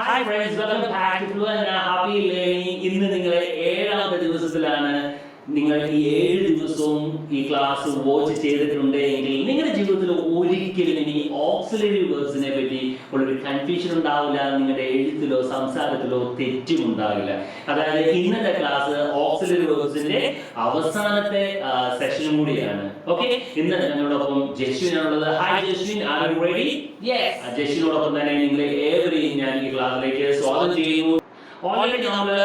Hi friends welcome back to happy learning ഇന്ന് നിങ്ങളെ ഏഴാമത്തെ ദിവസത്തിലാണ് നിങ്ങൾ ഈ ഏഴ് ദിവസവും ഈ ക്ലാസ് വാച്ച് ചെയ്തിട്ടുണ്ട് എങ്കിൽ നിങ്ങളുടെ ജീവിതത്തിൽ ഒരിക്കലും ഇനി ഓക്സിലറി വേർഡ്സിനെ പറ്റി ഉള്ളൊരു കൺഫ്യൂഷൻ ഉണ്ടാവില്ല നിങ്ങളുടെ എഴുത്തിലോ സംസാരത്തിലോ തെറ്റും ഉണ്ടാവില്ല അതായത് ഇന്നത്തെ ക്ലാസ് ഓക്സിലറി വേർഡ്സിന്റെ അവസാനത്തെ സെഷനും കൂടിയാണ്. ഓക്കെ ഇന്ന് ഞങ്ങളോടൊപ്പം ജസ്വിനാണുള്ളത്. Hi Jaswin. Are you ready ജസ്വിനോടൊപ്പം തന്നെ നിങ്ങളെ ഏവരെയും ഞാൻ ഈ ക്ലാസ്സിലേക്ക് സ്വാഗതം ചെയ്യുന്നു. ഓൾറെഡി നമ്മൾ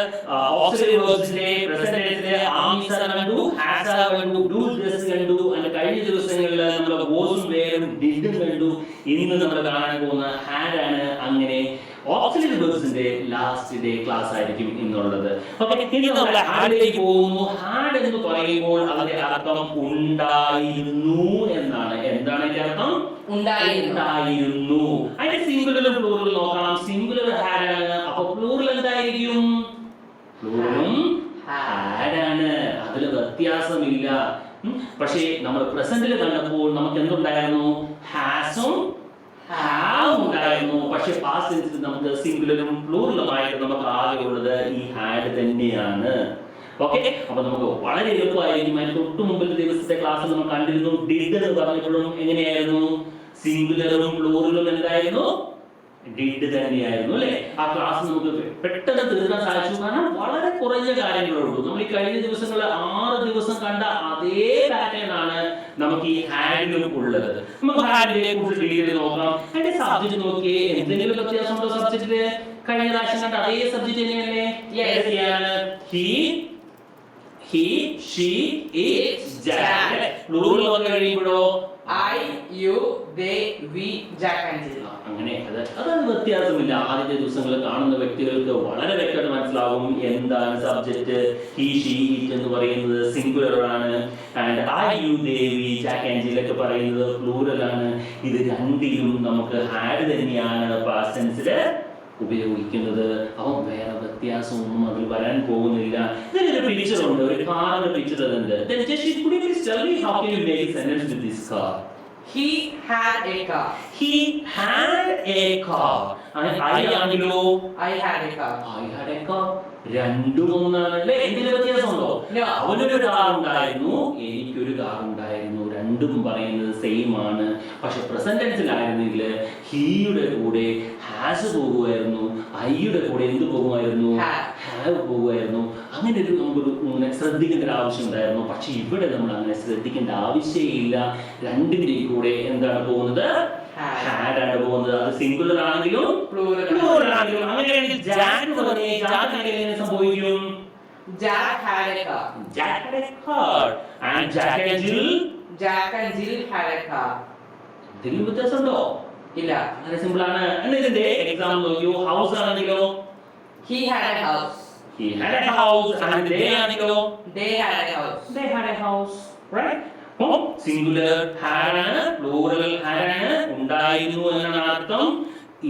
ഓക്സിലറി വേർബ്സിന്റെ പ്രസന്റ് ടെൻസിലെ ആമിസ കണ്ടു ഹാസ കണ്ടു ഡു ദിസ് കണ്ടു അങ്ങനെ കഴിഞ്ഞ ദിവസങ്ങളിൽ നമ്മൾ വോസും വേറും ഡിഡും കണ്ടു. ഇന്ന് നമ്മൾ കാണാൻ പോകുന്ന ഹാഡ് ആണ് അങ്ങനെ ഓക്സിലറി വേർബ്സിന്റെ ലാസ്റ്റ് ഡേ ക്ലാസ് ആയിരിക്കും എന്നുള്ളത് ഓക്കെ ഇനി നമ്മൾ ഹാഡിലേക്ക് പോകുന്നു. ഹാർഡ് എന്ന് പറയുമ്പോൾ അതിന്റെ അർത്ഥം ഉണ്ടായിരുന്നു എന്നാണ്. എന്താണ് അതിന്റെ അർത്ഥം? ഉണ്ടായിരുന്നു. അതിന്റെ സിംഗുലർ പ്ലൂറൽ നോക്കാം സിംഗുലർ ഹാർഡ് ആണ്. അപ്പൊ പ്ലൂറൽ എന്തായിരിക്കും? പ്ലൂറലും ഹാഡ് ആണ്. അതിൽ വ്യത്യാസമില്ല. പക്ഷേ നമ്മൾ പ്രസന്റിൽ കണ്ടപ്പോൾ നമുക്ക് എന്തുണ്ടായിരുന്നു ഹാസും ഹാവും ഉണ്ടായിരുന്നു പക്ഷെ പാസ്റ്റ് ടെൻസിൽ നമുക്ക് സിംഗുലറും പ്ലൂറലുമായിട്ട് നമുക്ക് ആകെ ഉള്ളത് ഈ ഹാഡ് തന്നെയാണ്. ഓക്കെ അപ്പൊ നമുക്ക് വളരെ എളുപ്പമായിരിക്കും അതിന് തൊട്ട് മുമ്പിലെ ദിവസത്തെ ക്ലാസ് നമ്മൾ കണ്ടിരുന്നു. ഡിഡ് എന്ന് പറഞ്ഞപ്പോഴും എങ്ങനെയായിരുന്നു? സിംഗുലറും പ്ലൂറലും എന്തായിരുന്നു? ഡിഡ് തന്നെയായിരുന്നു അല്ലെ? ആ ക്ലാസ് നമുക്ക് പെട്ടെന്ന് തീർക്കാൻ സാധിച്ചു. കാരണം വളരെ കുറഞ്ഞ കാര്യങ്ങളുള്ളൂ നമ്മൾ ഈ കഴിഞ്ഞ ദിവസങ്ങളിൽ ആറ് ദിവസം കണ്ട അതേ പാറ്റേൺ ആണ് നമുക്ക് ഈ ഹാൻഡിലും ഉള്ളത്. നമുക്ക് ഹാൻഡിലെ കുറിച്ച് ഡീറ്റെയിൽ നോക്കാം. അതിന്റെ സബ്ജക്ട് നോക്കിയേ എന്തെങ്കിലും വ്യത്യാസമുണ്ടോ സബ്ജക്റ്റിൽ കഴിഞ്ഞ പ്രാവശ്യം കണ്ട അതേ സബ്ജക്ട് തന്നെയല്ലേ. He he she it Jack plural വന്നു കഴിയുമ്പോഴോ? I you they we Jack. അങ്ങനെ അത് അതാണ് വ്യത്യാസമില്ല. ആദ്യത്തെ ദിവസങ്ങളിൽ കാണുന്ന വ്യക്തികൾക്ക് വളരെ വ്യക്തമായിട്ട് മനസ്സിലാവും എന്താണ് സബ്ജക്റ്റ് ഹി ഷീ ഇറ്റ് എന്ന് പറയുന്നത്. സിംഗുലർ ആണ്. And I you they we Jack and Jill ഒക്കെ പറയുന്നത് പ്ലൂറൽ ആണ്. ഇത് രണ്ടിലും നമുക്ക് ഹാഡ് തന്നെയാണ് പാസ്റ്റ് ടെൻസിൽ ഉപയോഗിക്കുന്നത്. അവൻ വേറെ വ്യത്യാസമൊന്നും അതിൽ വരാൻ പോകുന്നില്ല. ഇതിനൊരു പിക്ചർ ഉണ്ട് ഒരു കാറിന്റെ പിക്ചർ ഉണ്ട് Then just could you please tell me how can you make a sentence with this car? He had a car. He had a car. അങ്ങനെ I ആണെങ്കിലോ I had a car. I had a car. രണ്ടും ഒന്നാണല്ലേ എന്തിന് വ്യത്യാസമുണ്ടോ No. അവനൊരു car ഉണ്ടായിരുന്നു എനിക്കൊരു car ഉണ്ടായിരുന്നു രണ്ടും പറയുന്നത് സെയിം ആണ് പക്ഷെ പ്രസന്റ് ടെൻസിലായിരുന്നെങ്കിൽ ഹീയുടെ കൂടെ ഹാസ് പോകുമായിരുന്നു ഐയുടെ കൂടെ എന്ത് പോകുമായിരുന്നു ഹാവ് പോകുമായിരുന്നു. അങ്ങനെ ഒരു നമുക്കൊരു ഇങ്ങനെ ശ്രദ്ധിക്കേണ്ട ഒരു ആവശ്യം ഉണ്ടായിരുന്നു. പക്ഷെ ഇവിടെ നമ്മൾ അങ്ങനെ ശ്രദ്ധിക്കേണ്ട ആവശ്യമില്ല. രണ്ടിനെ കൂടെ എന്താണ് പോകുന്നത്? ഹാഡാണ് പോകുന്നത്. അത് സിംഗുലർ ആണെങ്കിലും പ്ലൂറൽ ആണെങ്കിലും. അങ്ങനെയാണെങ്കിൽ ജാക്ക് പറഞ്ഞേ ജാക്ക് എങ്ങനെ സംഭവിക്കും? Jack had a car. Jack had a car. And Jack and Jill? Jack and Jill had a car. എന്തെങ്കിലും വ്യത്യാസമുണ്ടോ? ഇല്ല. അങ്ങനെ സിമ്പിൾ ആണ്. എന്നിട്ട് എക്സാമ്പിൾ നോക്കിയോ. ഹൗസ് ആണെങ്കിലോ? He had a house. He had a house and they ആണെങ്കിലോ They had a house. they had a house right? അപ്പോൾ singular had ആണ് പ്ലൂറൽ ഹാഡ് ആണ് ഉണ്ടായിരുന്നു എന്നാണ് അർത്ഥം.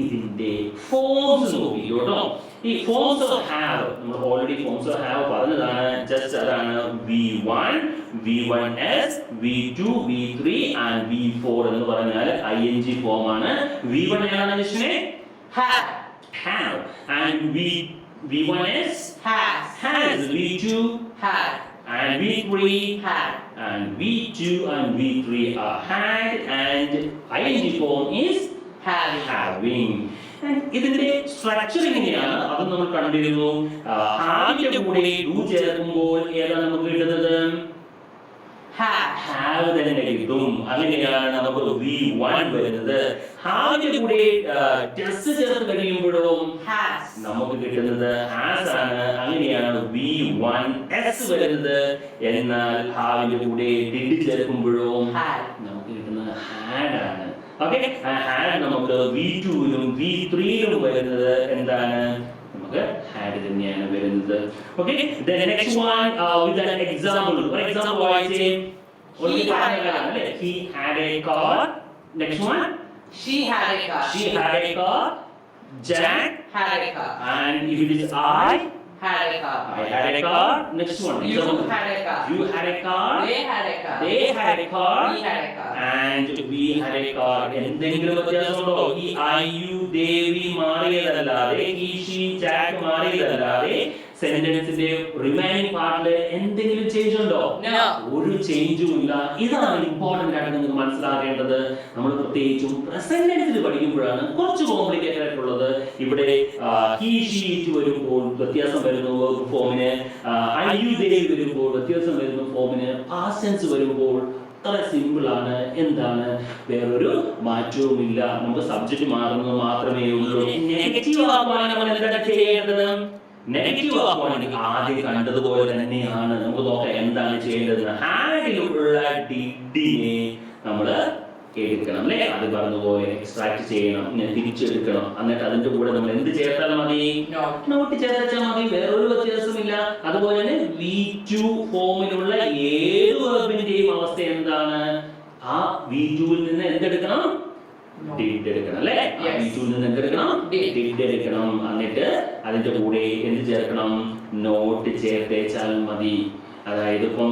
ഇതിന്റെ ഫോംസ് നോക്കിയോ കേട്ടോ. ഈ ഫോംസ് ഓഫ് ഹാവ് നമ്മൾ ഓൾറെഡി ഫോംസ് ഓഫ് ഹാവ് പറഞ്ഞതാണ്. ജസ്റ്റ് അതാണ് V one V one S V two V three and V four എന്ന് പറഞ്ഞാൽ ഐ എൻ ജി ഫോം ആണ്. വി വൺ ഏതാണ് ജസ്റ്റിനെ Had. Have and V V one S Has. has, V two Had. and we three Had. and V2 and V3 are had and ing form is Having. having. ഇതിന്റെ structure എങ്ങനെയാണ് അത് നമ്മൾ കണ്ടിരുന്നു ഹാവിന്റെ കൂടെ do ചേർക്കുമ്പോൾ ഏതാണ് നമുക്ക് കിട്ടുന്നത് Had. ഹാവ് തന്നെ കിട്ടും അങ്ങനെയാണ് നമുക്ക് വി വൺ വരുന്നത്. ഹാവിന്റെ കൂടെ ടെസ്റ്റ് ചേർത്ത് കഴിയുമ്പോഴും ഹാസ് നമുക്ക് കിട്ടുന്നത് ഹാസ് ആണ്. അങ്ങനെയാണ് വി വൺ എസ് വരുന്നത്. എന്നാൽ ഹാവിന്റെ കൂടെ ഡിഡ് ചേർക്കുമ്പോഴും ഹാസ് നമുക്ക് കിട്ടുന്നത് ഹാഡ് ആണ്. ഓക്കെ ഹാഡ് നമുക്ക് വി ടുവിലും വി ത്രീയിലും വരുന്നത് എന്താണ്? നമുക്ക് ഹാഡ് തന്നെയാണ് വരുന്നത്. Okay next one with an example for example വായിച്ചേ He had a car. അല്ലേ he had a car next one She had a car. She had a car Jack Had a car. And if it is I, Had a car. I had a car. Next one. You Example. had a car. You had a car. They had a car. They had a car. We had a car. And we had a car എന്തെങ്കിലും വ്യത്യാസമുണ്ടോ ഈ I you ദേവി മാറിയതല്ലാതെ ഈ she ജാക്ക് മാറിയതല്ലാതെ സെന്റൻസിന്റെ remaining പാർട്ടിൽ എന്തെങ്കിലും ചേഞ്ച് ഉണ്ടോ. ഒരു ചേഞ്ചും ഇല്ല. ഇതാണ് ഇമ്പോർട്ടന്റ് ആയിട്ട് നിങ്ങൾക്ക് മനസ്സിലാക്കേണ്ടത്. നമ്മൾ പ്രത്യേകിച്ചും പ്രസന്റ് ടെൻസിൽ പഠിക്കുമ്പോഴാണ് കുറച്ച് കോംപ്ലിക്കേറ്റഡ് ആയിട്ടുള്ളത്. ഇവിടെ ഹി ഷീറ്റ് വരുമ്പോൾ വ്യത്യാസം വരുന്നു ഫോമിന് ദേവി വരുമ്പോൾ വ്യത്യാസം വരുന്നു ഫോമിന് പാസൻസ് വരുമ്പോൾ അത്ര സിമ്പിൾ ആണ്. എന്താണ്? വേറൊരു മാറ്റവും ഇല്ല നമുക്ക് സബ്ജക്റ്റ് മാറുന്നത് മാത്രമേ ഉള്ളൂ. നെഗറ്റീവ് ആക്കുവാണെങ്കിൽ നമ്മൾ എന്താണ് ചെയ്യേണ്ടത്? നെഗറ്റീവ് ആക്കുവാണെങ്കിൽ ആദ്യം കണ്ടതുപോലെ തന്നെയാണ്. നമുക്ക് നോക്കാം എന്താണ് ചെയ്യേണ്ടത് ഹാഡിലുള്ള ഡിഡിനെ നമ്മൾ എടുക്കണം അല്ലേ? അത് പറഞ്ഞുപോലെ എക്സ്ട്രാക്ട് ചെയ്യണം ഇങ്ങനെ തിരിച്ചെടുക്കണം. എന്നിട്ട് അതിന്റെ കൂടെ നമ്മൾ എന്ത് ചേർത്താൽ മതി. നോട്ട് ചേർത്താൽ മതി. വേറൊരു വ്യത്യാസമില്ല അതുപോലെ തന്നെ വി ടു ഫോമിലുള്ള ഏത് വെർബിന്റെയും അവസ്ഥ എന്താണ്? ആ വി ടുവിൽ നിന്ന് എന്തെടുക്കണം? ഡിഡ് എടുക്കണം അല്ലേ? ടുവിൽ നിന്ന് എന്തെടുക്കണം ഡിലീറ്റ് എടുക്കണം? എന്നിട്ട് അതിന്റെ കൂടെ എന്ത് ചേർക്കണം? നോട്ട് ചേർത്തേച്ചാൽ മതി. അതായത് ഇപ്പം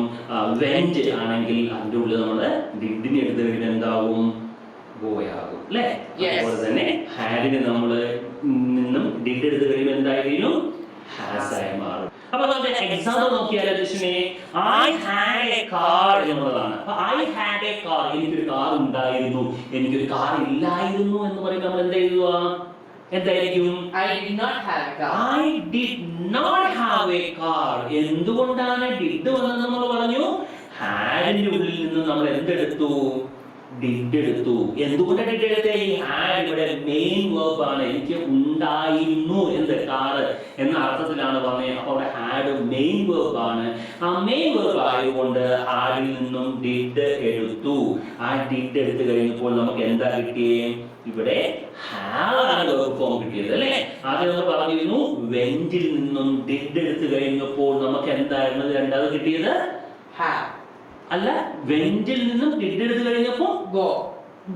വെന്റ് ആണെങ്കിൽ അതിന്റെ ഉള്ളിൽ നമ്മൾ ഡിഡിന് എടുത്ത് കഴിഞ്ഞാൽ എന്താവും? ഗോയാകും അല്ലേ. അതുപോലെ തന്നെ ഹാരിന് നമ്മൾ നിന്നും ഡിഡ് എടുത്ത് കഴിയുമ്പോൾ എന്തായാലും ഹാസ് ആയി മാറും. അപ്പൊ നമ്മുടെ എക്സാമ്പിൾ നോക്കിയാൽ Lakshmi? I had a car എന്നുള്ളതാണ്. അപ്പൊ ഐ ഹാഡ് എ കാർ എനിക്കൊരു കാർ ഉണ്ടായിരുന്നു. എനിക്കൊരു കാർ ഇല്ലായിരുന്നു എന്ന് പറയുമ്പോൾ നമ്മൾ എന്താ എഴുതുക? എന്തായിരിക്കും? I did not have a car I did not have a car എന്തുകൊണ്ടാണ് ഡിഡ് വന്നത് നമ്മൾ പറഞ്ഞു? ഹാഡിന്റെ ഉള്ളിൽ നിന്ന് നമ്മൾ എന്തെടുത്തു? ഡിഡ് എടുത്തു എന്തുകൊണ്ടാണ് ഡിഡ് എടുത്തേ ഹാഡ് ഇവിടെ മെയിൻ വേർബ് ആണ്. എനിക്ക് ഉണ്ടായിരുന്നു എന്ത് കാറ് എന്ന അർത്ഥത്തിലാണ് പറഞ്ഞത് അപ്പൊ അവിടെ ഹാഡ് മെയിൻ വേർബ് ആണ്. ആ മെയിൻ വേർബ് ആയതുകൊണ്ട് ഹാഡിൽ നിന്നും ഡിഡ് എടുത്തു. ആ ഡിഡ് എടുത്തു കഴിഞ്ഞപ്പോൾ നമുക്ക് എന്താ കിട്ടിയേ? ഇവിടെ ഹാവ് ആണ് വേർബ് ഫോം കിട്ടിയത് അല്ലേ? ആദ്യം നമ്മൾ പറഞ്ഞിരുന്നു വെന്റിൽ നിന്നും ഡിഡ് എടുത്തു കഴിഞ്ഞപ്പോൾ നമുക്ക് എന്തായിരുന്നു? രണ്ടാമത് കിട്ടിയത്? Have. അല്ല വെന്റിൽ നിന്നും ഡിഡ് കഴിഞ്ഞപ്പോ കഴിഞ്ഞപ്പോൾ ഗോ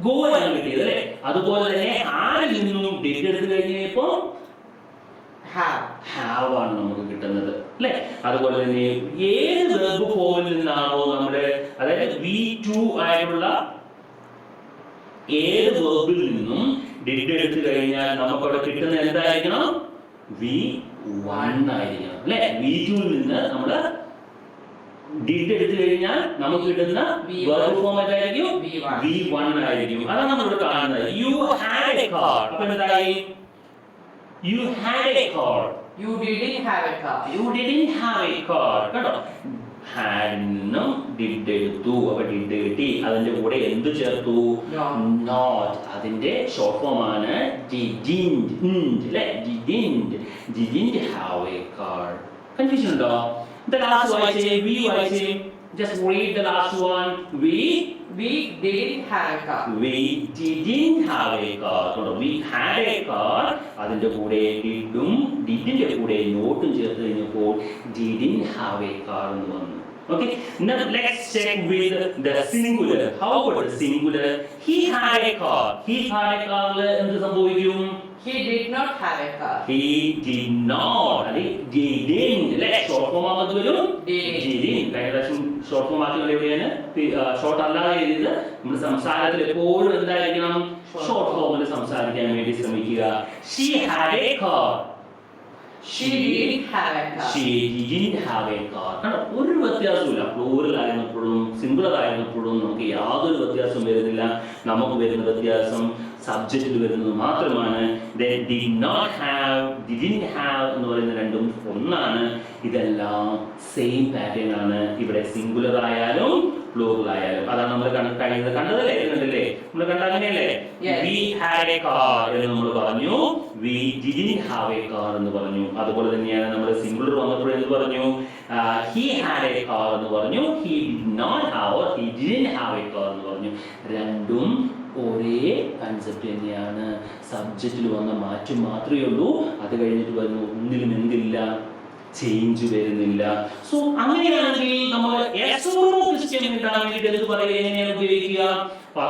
ഗോ ആണ് കിട്ടിയത് അല്ലേ? അതുപോലെ തന്നെ ആരിൽ നിന്നും ഡിഡ് എടുത്തു കഴിഞ്ഞപ്പോൾ. ഹാവ് ആണ് നമുക്ക് കിട്ടുന്നത് അല്ലെ? അതുപോലെ തന്നെ ഏത് വെർബ് ഫോമിൽ നിന്നാണോ നമ്മുടെ അതായത് വി ടു ആയുള്ള ഏത് വെർബിൽ നിന്നും ഡിഡ് എടുത്തു കഴിഞ്ഞാൽ നമുക്കവിടെ കിട്ടുന്ന എന്തായിരിക്കണം? വി വൺ ആയിരിക്കണം അല്ലെ? വി ടുവിൽ നിന്ന് നമ്മൾ ഡിഡ് എടുത്തു കഴിഞ്ഞാൽ നമുക്ക് കിട്ടുന്ന V1. വെർബ് ഫോം എന്തായിരിക്കും V1. വി വൺ ആയിരിക്കും. അതാണ് നമ്മൾ കാണുന്നത്. യു ഹാഡ് എ കാർ അപ്പൊ എന്തായി? You had a car You didn't have a car. You didn't have a car കേട്ടോ? ഡിഡ് എടുത്തു. അപ്പൊ ഡിഡ് കിട്ടി. അതിന്റെ കൂടെ എന്ത് ചേർത്തു? Not. നോട്ട് അതിന്റെ ഷോർട്ട് ഫോം ആണ് ഡിഡിൻഡ് അല്ലേ didn't didn't have a car confusion ഉണ്ടോ? ദ ലാസ്റ്റ് വായിച്ചേ വി വായിച്ചേ just read the last one we We didn't have a car. we didn't have a car കേട്ടോ we had a car അതിന്റെ കൂടെ ഡിഡും ഡിഡിന്റെ കൂടെ നോട്ടും ചേർത്ത് കഴിഞ്ഞപ്പോൾ didn't have a car എന്ന് വന്നു Okay, now let's check with the singular. How about the singular? He had a car. He had a car എന്ത് സംഭവിക്കും? He did not have a car. He did not. അല്ലെ didn't അല്ലെ short form ആകുന്നത് വരും Didn't. കഴിഞ്ഞ പ്രാവശ്യം short form ആക്കുന്നത് എവിടെയാണ് ഷോർട്ട് അല്ലാതെ എഴുതിയത് നമ്മൾ സംസാരത്തിൽ എപ്പോഴും എന്തായിരിക്കണം Short ഷോർട്ട്. ഫോമിൽ സംസാരിക്കാൻ വേണ്ടി ശ്രമിക്കുക she had a car She didn't have a car. She didn't have a car കാരണം ഒരു വ്യത്യാസമില്ല പ്ലൂറൽ ആയിരുന്നപ്പോഴും സിംഗുലർ ആയിരുന്നപ്പോഴും നമുക്ക് യാതൊരു വ്യത്യാസവും വരുന്നില്ല. നമുക്ക് വരുന്ന വ്യത്യാസം സബ്ജക്റ്റിൽ വരുന്നത് മാത്രമാണ്. Not have didn't have എന്ന് പറയുന്ന രണ്ടും ഒന്നാണ്. ഇതെല്ലാം സെയിം പാറ്റേൺ ആണ്. ഇവിടെ സിംഗുലർ ആയാലും പ്ലൂറൽ ആയാലും. അതാണ് നമ്മൾ കഴിഞ്ഞത് കണ്ടതല്ലേ? കണ്ടല്ലേ? നമ്മൾ കണ്ട അങ്ങനെയല്ലേ? വി ഹാഡ് എ കാർ എന്ന് നമ്മൾ പറഞ്ഞു. We didn't have a car എന്ന് പറഞ്ഞു. അതുപോലെ തന്നെയാണ് നമ്മൾ സിംഗുലർ വന്നപ്പോൾ എന്ന് പറഞ്ഞു? ഹി ഹാഡ് എ കാർ എന്ന് പറഞ്ഞു. He did not have he didn't have a car എന്ന് പറഞ്ഞു. രണ്ടും ഒരേ കൺസെപ്റ്റ് തന്നെയാണ്. സബ്ജക്റ്റിൽ വന്ന മാറ്റം മാത്രമേ ഉള്ളൂ. അത് കഴിഞ്ഞിട്ട് വരുന്നു ഒന്നിലും എന്തില്ല ചേഞ്ച് വരുന്നില്ല. സോ അങ്ങനെയാണെങ്കിൽ നമ്മൾ എങ്ങനെയാണ് ഉപയോഗിക്കുക?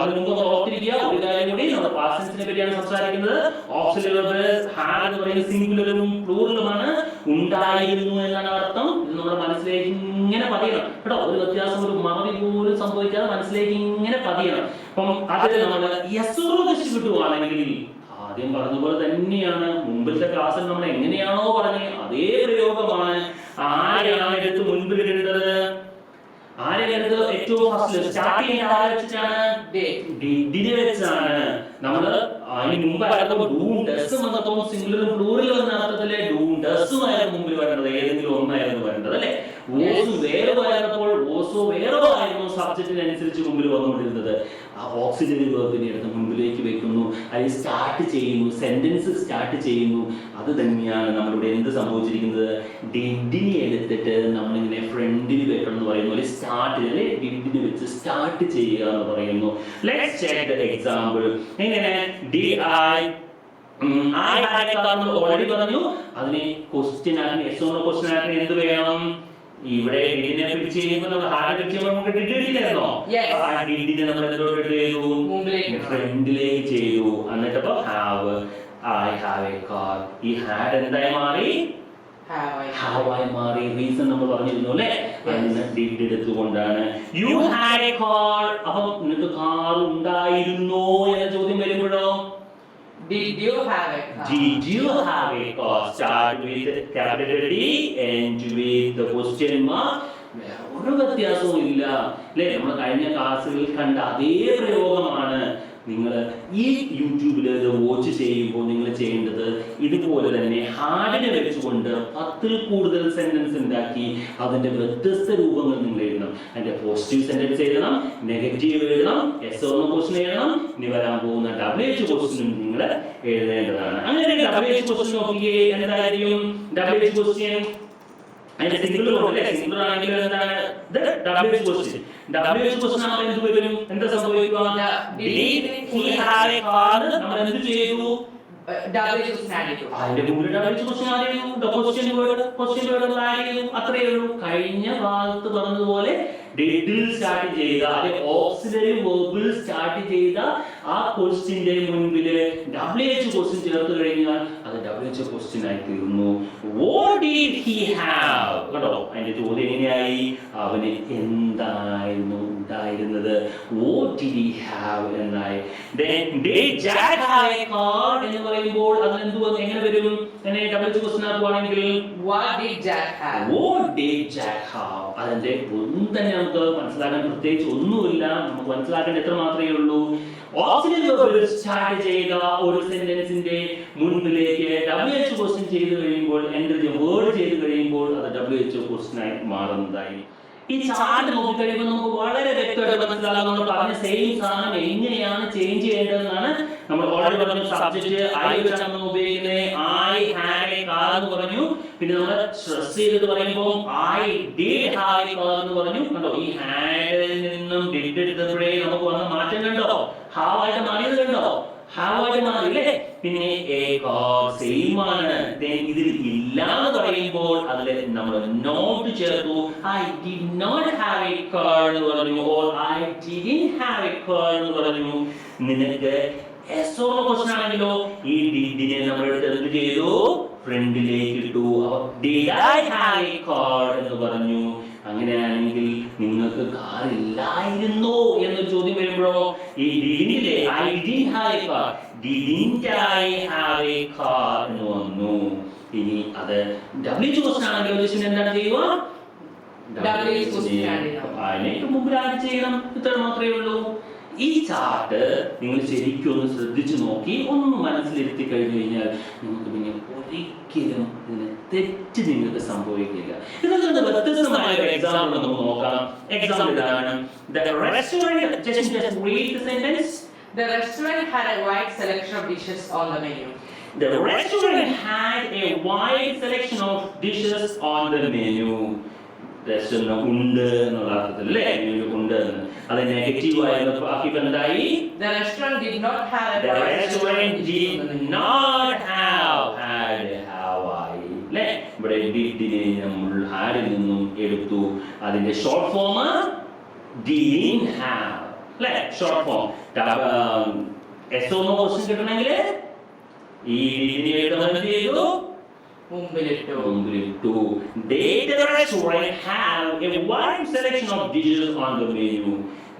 ഒരു കൂടി നമ്മൾ പറ്റിയാണ് സംസാരിക്കുന്നത്. ഹാഡ് ഉണ്ടായിരുന്നു എന്നാണ് അർത്ഥം. ഇത് നമ്മുടെ മനസ്സിലേക്ക് ഇങ്ങനെ പതിയണം. കേട്ടോ ഒരു വ്യത്യാസം ഒരു മറവി പോലും സംഭവിക്കാതെ മനസ്സിലേക്ക് ഇങ്ങനെ പതിയണം. അപ്പം അത് നമ്മൾ കിട്ടുവാണെങ്കിൽ ആദ്യം പറഞ്ഞതുപോലെ തന്നെയാണ്. മുമ്പിലത്തെ ക്ലാസ്സിൽ നമ്മൾ എങ്ങനെയാണോ പറഞ്ഞത് അതേ പ്രയോഗമാണ് ആരെയാണ് എടുത്ത് മുൻപിൽ ഇടേണ്ടത്? ആരെയാണ് ഏറ്റവും ഫസ്റ്റ് സ്റ്റാർട്ട് ചെയ്യുന്നത് ആരെ വെച്ചിട്ടാണ്? Date. ഡിഡിനെ വെച്ചാണ്. നമ്മൾ അതിന് മുമ്പായിരുന്നു ഡൂം ഡസും വന്നപ്പോൾ സിംഗിളും പ്ലൂറിൽ വന്ന അർത്ഥത്തിലെ ഡൂം ഡസും ആയിരുന്നു മുമ്പിൽ വരേണ്ടത്. ഏതെങ്കിലും ഒന്നായിരുന്നു വരേണ്ടത് അല്ലെ? ഓസ് വേറെ ആയിരുന്നപ്പോൾ ഓസോ വേറെ ആയിരുന്നു സബ്ജക്റ്റിനനുസരിച്ച് മുമ്പിൽ വന്നുകൊണ്ടിരുന്നത്. ആ ഓക്സിജൻ എടുത്ത് മുമ്പിലേക്ക് വെക്കുന്നു. അതിൽ സ്റ്റാർട്ട് ചെയ്യുന്നു. സെന്റൻസ് സ്റ്റാർട്ട് ചെയ്യുന്നു. അത് തന്നെയാണ് നമ്മളിവിടെ എന്ത് സംഭവിച്ചിരിക്കുന്നത്? ഡിഡിനെ എടുത്തിട്ട് നമ്മളിങ്ങനെ ഫ്രണ്ടിൽ വെക്കണം എന്ന് പറയുന്നു അല്ലെങ്കിൽ സ്റ്റാർട്ട് അല്ലെ? ഡിഡിനെ വെച്ച് സ്റ്റാർട്ട് ചെയ്യുക എന്ന് പറയുന്നു. എക്സാമ്പിൾ എങ്ങനെ? ഡി ഐ ആയി ഓൾറെഡി പറഞ്ഞു. അതിനെ ക്വസ്റ്റ്യൻ ആക്കി എസ് ഓണോ ക്വസ്റ്റ്യൻ ആക്കി എന്ത് വേണം? ഇവിടെ പിടിച്ച് ചെയ്യുമ്പോൾ നമ്മൾ നമുക്ക് ആ ചെയ്തു? ഫ്രണ്ടിലേക്ക് ചെയ്തു. Have I have a car ഈ ഹാഡ് എന്തായി മാറി? മാറി. റീസൺ നമ്മൾ പറഞ്ഞിരുന്നു അല്ലേ? അന്ന് ഡിഡ് എടുത്തുകൊണ്ടാണ്. യു ഹാഡ് എ കാർ അപ്പൊ നിനക്ക് കാർ ഉണ്ടായിരുന്നോ എന്ന ചോദ്യം വരുമ്പോഴോ? Did you have a car? Did you have a car? Start with capital D, end with the question mark. ഒരു വ്യത്യാസവും ഇല്ല അല്ലേ നമ്മൾ കഴിഞ്ഞ ക്ലാസ്സുകളിൽ കണ്ട അതേ പ്രയോഗമാണ് നിങ്ങൾ ഈ യൂട്യൂബിൽ ഇത് വാച്ച് ചെയ്യുമ്പോൾ നിങ്ങൾ ചെയ്യേണ്ടത് ഇതുപോലെ തന്നെ ഹാഡിനെ വെച്ചുകൊണ്ട് പത്തിൽ കൂടുതൽ സെന്റൻസ് ഉണ്ടാക്കി അതിന്റെ വ്യത്യസ്ത രൂപങ്ങൾ നിങ്ങൾ എഴുതണം. അതിന്റെ പോസിറ്റീവ് സെന്റൻസ് എഴുതണം നെഗറ്റീവ് എഴുതണം എസ് ഒന്ന് ക്വസ്റ്റൻ എഴുതണം ഇനി വരാൻ പോകുന്ന ഡബ്ല്യു എച്ച് ക്വസ്റ്റനും നിങ്ങൾ എഴുതേണ്ടതാണ്. അങ്ങനെ ഡബ്ല്യു എച്ച് ക്വസ്റ്റൻ നോക്കിയേ എന്തായിരിക്കും? ഡബ്ല്യു എച്ച് ക്വസ്റ്റ്യൻ അതിന്റെ സിംഗിൾ അല്ലേ സിംഗിൾ ആണെങ്കിൽ എന്താണ്? W H question W H ആകുമ്പോൾ എന്ത് വരും എന്താ സംഭവിക്കുക? നമ്മൾ എന്ത് ചെയ്തു. ക്വസ്റ്റ്യൻ കഴിഞ്ഞ ഭാഗത്ത് പറഞ്ഞതുപോലെ സ്റ്റാർട്ട് ചെയ്ത ഓക്സിലറി വേർബിൽ സ്റ്റാർട്ട് ചെയ്ത ആ ക്വസ്റ്റ്യന്റെ മുൻപിൽ ഡബ്ല്യു എച്ച് ക്വസ്റ്റ്യൻ ചേർത്ത് കഴിഞ്ഞാൽ അത് ഡബ്ല്യു എച്ച് ക്വസ്റ്റ്യൻ ആയി തീർന്നു. ഹി ഹാവ് കേട്ടോ അതിന്റെ ചോദ്യം എങ്ങനെയായി? അവന് എന്തായിരുന്നു ഉണ്ടായിരുന്നത്? ഹാവ് എന്നായി. എന്ന് പറയുമ്പോൾ അതിന് എന്ത് എങ്ങനെ വരും? തന്നെ ഡബ്ല്യു എച്ച് ക്വസ്റ്റ്യൻ ആക്കുവാണെങ്കിൽ What did Jack have? What did Jack have? അതിന്റെ ഒന്നും തന്നെ നമുക്ക് മനസ്സിലാക്കാൻ പ്രത്യേകിച്ച് ഒന്നുമില്ല. നമുക്ക് മനസ്സിലാക്കേണ്ട എത്ര മാത്രമേ ഉള്ളൂ? ഓക്സിജൻ സ്റ്റാർട്ട് ചെയ്ത ഒരു സെന്റൻസിന്റെ മുൻപിലേക്ക് ഡബ്ല്യു എച്ച് ക്വസ്റ്റ്യൻ ചെയ്ത് കഴിയുമ്പോൾ എന്റെ വേർഡ് ചെയ്ത് കഴിയുമ്പോൾ അത് ഡബ്ല്യു എച്ച് ക്വസ്റ്റ്യൻ ആയി മാറുന്നതായി. ഈ ചാർട്ട് നോക്കിക്കഴിയുമ്പോൾ നമുക്ക് വളരെ വ്യക്തമായിട്ട് മനസ്സിലാകാം. നമ്മൾ പറഞ്ഞ സെയിം സാധനം എങ്ങനെയാണ് ചേഞ്ച് ചെയ്യേണ്ടതെന്നാണ് നമ്മൾ ഓൾറെഡി പറഞ്ഞ സബ്ജക്ട് ഐ വെച്ചാണ് നമ്മൾ ഉപയോഗിക്കുന്നത്. ഐ ഹാഡ് എ കാർ എന്ന് പറഞ്ഞു. പിന്നെ നമ്മൾ സ്ട്രെസ് ചെയ്തത് പറയുമ്പോൾ I did have a car എന്ന് പറഞ്ഞു. കണ്ടോ? ഈ ഹാഡിൽ നിന്നും ഡിഡ് എടുത്തപ്പോഴേ നമുക്ക് വന്ന മാറ്റം കണ്ടോ? ഹാവ് ആയിട്ട് മാറിയത് കണ്ടോ? ഹാവ് ആയിട്ട് മാറി അല്ലേ പിന്നെ എ കാർ സെയിം ആണ് Then ഇതിൽ ഇല്ല എന്ന് പറയുമ്പോൾ അതിൽ നമ്മൾ നോട്ട് ചേർത്തു. I did not have a car എന്ന് പറഞ്ഞു or I didn't have a car എന്ന് പറഞ്ഞു നിനക്ക് എസ് ഓർ ക്വസ്റ്റൻ ആണെങ്കിലോ ഈ ഡിഡിനെ നമ്മൾ എടുത്ത് എന്ത് ചെയ്തു? ഫ്രണ്ടിലേക്ക് ഇട്ടു. Did I have a car എന്ന് പറഞ്ഞു. അങ്ങനെയാണെങ്കിൽ നിങ്ങൾക്ക് കാർ ഇല്ലായിരുന്നോ എന്നൊരു ചോദ്യം വരുമ്പോഴോ ഈ ഡിഡിനിലെ I'd have a car didn't I have a car എന്ന് വന്നു. ഇനി അത് ഡബ്ല്യു ക്വസ്റ്റൻ ആണെങ്കിൽ ഉദ്ദേശിക്കുന്നത് എന്താണ് ചെയ്യുക? Add ചെയ്യണം. അതിനേക്ക് ചെയ്യണം. ഇത്ര മാത്രമേ ഉള്ളൂ. ഈ ചാർട്ട് നിങ്ങൾ ശരിക്കും ഒന്ന് ശ്രദ്ധിച്ചു നോക്കി ഒന്ന് മനസ്സിലിരുത്തി കഴിഞ്ഞു കഴിഞ്ഞാൽ നിങ്ങൾക്ക് പിന്നെ ഒരിക്കലും ഇതിന് തെറ്റ് നിങ്ങൾക്ക് സംഭവിക്കില്ല ഇതിൽ നിന്ന് വ്യത്യസ്തമായ ഒരു എക്സാമ്പിൾ നമുക്ക് നോക്കാം എക്സാമ്പിൾ ഇതാണ് The restaurant just just read the sentence The restaurant had a wide selection of dishes on the menu. The restaurant had a wide selection of dishes on the menu. Restaurant ഉണ്ട് എന്നുള്ള അർത്ഥത്തിൽ അല്ലേ? menu ഉണ്ട് എന്ന്. അത് negative ആയിരുന്നു ആക്കിയപ്പോൾ എന്തായി? The restaurant did not have The restaurant did not had അല്ലേ? ഇവിടെ ഡിഡിനെ നമ്മൾ ഹാഡിൽ നിന്നും എടുത്തു. അതിന്റെ ഷോർട്ട് ഫോം ഡിൻ ഹാവ് അല്ലേ? Short form yes no question കിട്ടണമെങ്കിൽ ഈ ഡിഡിനെ എടുത്ത് ചെയ്തു? മുമ്പിലിട്ടു മുമ്പിലിട്ടു They the restaurant have a wide selection of dishes on the menu.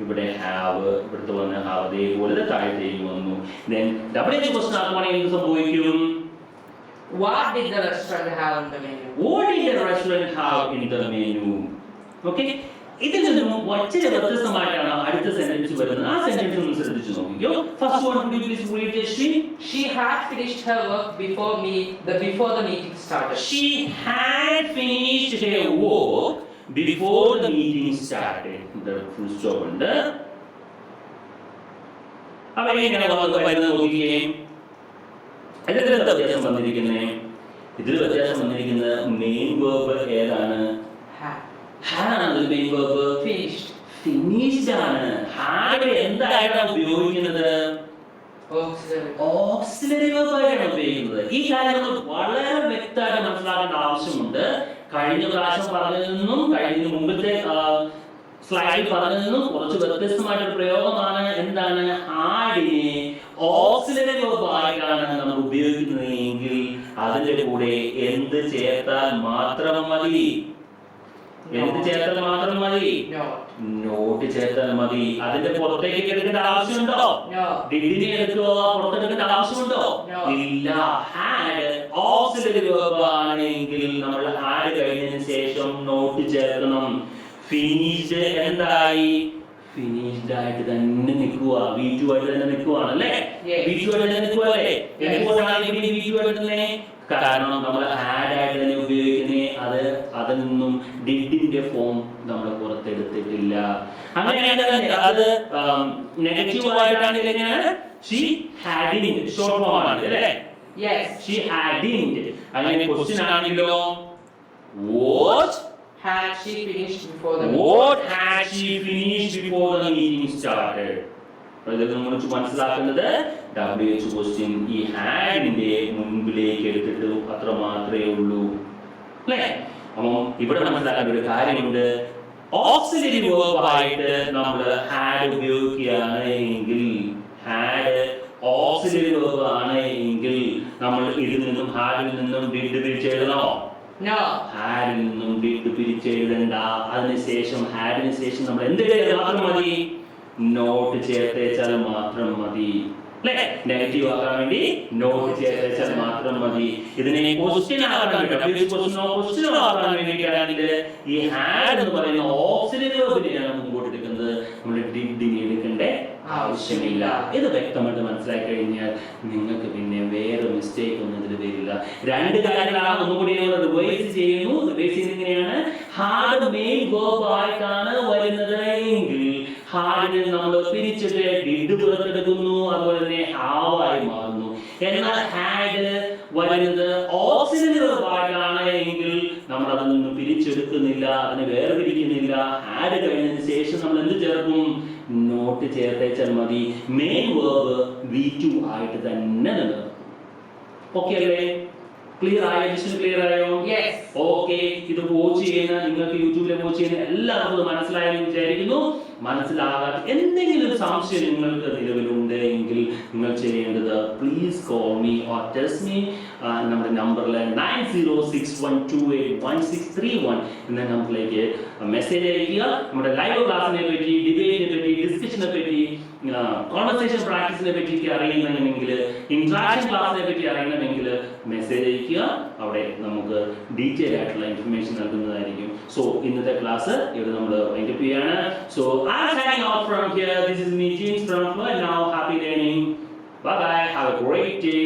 ഇവിടെ ഹാവ് ഇവിടുത്തെ വന്ന് ഹാവ് അതേപോലെ താഴത്തേക്ക് വന്നു ദെൻ ഡബിൾ എച്ച് ക്വസ്റ്റൻ ആക്കുവാണെങ്കിൽ എന്ത് സംഭവിക്കും What did the restaurant have on the menu? What did the restaurant have in the menu? Okay? ഇതിൽ നിന്നും വളരെ വ്യത്യസ്തമായിട്ടാണ് അടുത്ത സെന്റൻസ് വരുന്നത് ആ സെന്റൻസ് ഒന്ന് ശ്രദ്ധിച്ചു നോക്കിയോ first one could you please read history She had finished her work before me the before the meeting started. She had finished her work before the meeting started. The full stop ഉണ്ട്. അപ്പൊ എങ്ങനെ വന്ന് വരുന്നത് നോക്കിക്കേ ഇതിൽ എന്താ വ്യത്യാസം വന്നിരിക്കുന്നത് ഇതിൽ വ്യത്യാസം വന്നിരിക്കുന്നത് മെയിൻ വേർബ് ഏതാണ് Had ഹാനാണ് മെയിൻ വേർബ് ഫിനിഷ്ഡ് ഫിനിഷ്ഡ് ആണ് ഹാഡ് എന്തായിട്ടാണ് ഉപയോഗിക്കുന്നത് ഓക്സിലറി ആയിട്ടാണ് ഉപയോഗിക്കുന്നത്. ഈ കാര്യങ്ങൾ വളരെ വ്യക്തമായിട്ട് മനസ്സിലാക്കേണ്ട ആവശ്യമുണ്ട്. കഴിഞ്ഞ പ്രാവശ്യം പറഞ്ഞതിൽ നിന്നും കഴിഞ്ഞ മുമ്പത്തെ സ്ലൈഡിൽ പറഞ്ഞതിൽ നിന്നും കുറച്ച് വ്യത്യസ്തമായിട്ടൊരു പ്രയോഗമാണ് എന്താണ്? ആടിനെ ഓക്സിലറി ആയിട്ടാണ് നമ്മൾ ഉപയോഗിക്കുന്നത് എങ്കിൽ അതിന്റെ കൂടെ എന്ത് ചേർത്താൽ മാത്രം മതി? എന്ത് ചേർത്താൽ മാത്രം മതി. നോട്ട് ചേർത്താൽ മതി. അതിന്റെ പുറത്തേക്ക് എടുക്കേണ്ട ആവശ്യമുണ്ടോ. ഡിഗ്രി എടുക്കുക പുറത്തെടുക്കേണ്ട ആവശ്യമുണ്ടോ. ഇല്ല. ഹാഡ് ഓക്സിലറി വെർബ് ആണെങ്കിൽ നമ്മൾ ഹാഡ് കഴിഞ്ഞതിന് ശേഷം നോട്ട് ചേർക്കണം. ഫിനിഷ്ഡ് എന്തായി? ഫിനിഷ്ഡ് ആയിട്ട് തന്നെ നിൽക്കുക വി ആയിട്ട് തന്നെ നിൽക്കുവാണ് അല്ലേ. ആയിട്ട് തന്നെ നിൽക്കുവല്ലേ Yes. എന്തുകൊണ്ടാണ് ഇവിടെ തന്നെ കാരണം നമ്മൾ ആഡ് ആയിട്ട് തന്നെ ഉപയോഗിക്കുന്നേ അത് അതിൽ നിന്നും ഡിഡിന്റെ ഫോം നമ്മൾ പുറത്തെടുത്തിട്ടില്ല. അങ്ങനെയാണ് അത് നെഗറ്റീവ് ആയിട്ടാണെങ്കിൽ എങ്ങനെയാണ്? ഷീ ഹാഡിങ് ഷോർട്ട് ഫോം ആണ് അല്ലേ. ഷീ അങ്ങനെ ക്വസ്റ്റ്യൻ ആണെങ്കിലോ? What Had she finished before the meeting? What had she finished before the meeting started ഇതൊക്കെ നമ്മൾ മനസ്സിലാക്കുന്നത് ഡബ്ല്യു എച്ച് ക്വസ്റ്റ്യൻ ഈ ഹാൻഡിന്റെ മുൻപിലേക്ക് എടുത്തിട്ട് അത്ര മാത്രമേ ഉള്ളൂ. അല്ലേ? അപ്പം ഇവിടെ മനസ്സിലാക്കേണ്ട ഒരു കാര്യമുണ്ട്. ഓക്സിലറി വേർബായിട്ട് നമ്മൾ ഹാഡ് ഉപയോഗിക്കുകയാണ് എങ്കിൽ ഹാഡ് ഓക്സിലറി വേർബ് ആണ് എങ്കിൽ നമ്മൾ ഇതിൽ നിന്നും ഹാഡിൽ നിന്നും ഡിഡ് പിരിച്ചെഴുതണോ. ഹാഡിൽ നിന്നും ഡിഡ് പിരിച്ചെഴുതണ്ട. അതിനുശേഷം ഹാഡിന് ശേഷം നമ്മൾ എന്ത് മാത്രം മതി. നോട്ട് ചേർത്തേച്ചാൽ മാത്രം മതി. അല്ലേ? നെഗറ്റീവ് ആക്കാൻ വേണ്ടി നോട്ട് ചേർത്തേച്ചാൽ മാത്രം മതി. ഇതിനെ ക്വസ്റ്റ്യൻ ആക്കാൻ വേണ്ടി ക്വസ്റ്റ്യൻ ആക്കാൻ വേണ്ടിയിട്ടാണെങ്കിൽ ഈ ഹാഡ് എന്ന് പറയുന്ന ഓക്സിലറി വെർബിനെയാണ് മുമ്പോട്ട് എടുക്കുന്നത്. നമ്മൾ ഡിഡിനെ എടുക്കേണ്ട ആവശ്യമില്ല. ഇത് വ്യക്തമായിട്ട് മനസ്സിലാക്കി കഴിഞ്ഞാൽ നിങ്ങൾക്ക് പിന്നെ വേറെ മിസ്റ്റേക്ക് ഒന്നും ഇതിൽ വരില്ല. രണ്ട് കാര്യങ്ങളാണ് ഒന്നുകൂടി നമ്മൾ റിവൈസ് ചെയ്യുന്നു. റിവൈസ് ചെയ്യുന്നത് എങ്ങനെയാണ്? ഹാർഡ് മെയിൻ ഗോ ആയിട്ടാണ് വരുന്നത്. എങ്കിൽ ഹാർഡിൽ നമ്മൾ പിരിച്ചിട്ട് ഡിഡ് പുറത്തെടുക്കുന്നു അതുപോലെ തന്നെ ഹാവായി മാറുന്നു. എന്നാൽ ഹാഡ് വരുന്നത് ഓക്സിജൻ പാടാണ് എങ്കിൽ നമ്മൾ അതിൽ നിന്ന് പിരിച്ചെടുക്കുന്നില്ല അതിനെ വേർതിരിക്കുന്നില്ല ഹാഡ് കഴിഞ്ഞതിന് ശേഷം നമ്മൾ എന്ത് ചേർക്കും? നോട്ട് ചേർത്തേച്ചാൽ മതി. മെയിൻ വേർബ് വി ടു ആയിട്ട് തന്നെ നിലനിർത്തും. ഓക്കെ അല്ലേ? ക്ലിയർ ആയോ? ഡിഷൻ ക്ലിയർ ആയോ. ഓക്കെ ഇത് വാച്ച് ചെയ്യുന്ന നിങ്ങൾക്ക് യൂട്യൂബിൽ വാച്ച് ചെയ്യുന്ന എല്ലാവർക്കും മനസ്സിലായെന്ന് വിചാരിക്കുന്നു. മനസ്സിലാകാത്ത എന്തെങ്കിലും സംശയം നിങ്ങൾക്ക് നിലവിലുണ്ട് എങ്കിൽ നിങ്ങൾ ചെയ്യേണ്ടത് please call me or text me നമ്മുടെ നമ്പറിൽ nine zero six one two eight one six three one എന്ന നമ്പറിലേക്ക് മെസ്സേജ് അയക്കുക നമ്മുടെ ലൈവ് ക്ലാസ്സിനെ പറ്റി ഡിബേറ്റിനെ പറ്റി ഡിസ്കഷനെ പറ്റി കോൺവെർസേഷൻ പ്രാക്ടീസിനെ പറ്റി അറിയണമെങ്കിൽ ഇന്ററാക്ഷൻ ക്ലാസ്സിനെ പറ്റി അറിയണമെങ്കിൽ മെസ്സേജ് അയക്കുക അവിടെ നമുക്ക് ഡീറ്റെയിൽ ആയിട്ടുള്ള ഇൻഫർമേഷൻ നൽകുന്നതായിരിക്കും. സോ ഇന്നത്തെ ക്ലാസ് ഇവിടെ നമ്മൾ വൈൻഡപ്പ് ചെയ്യാണ്. So I signing off from here this is me Jins from now happy learning bye bye have a great day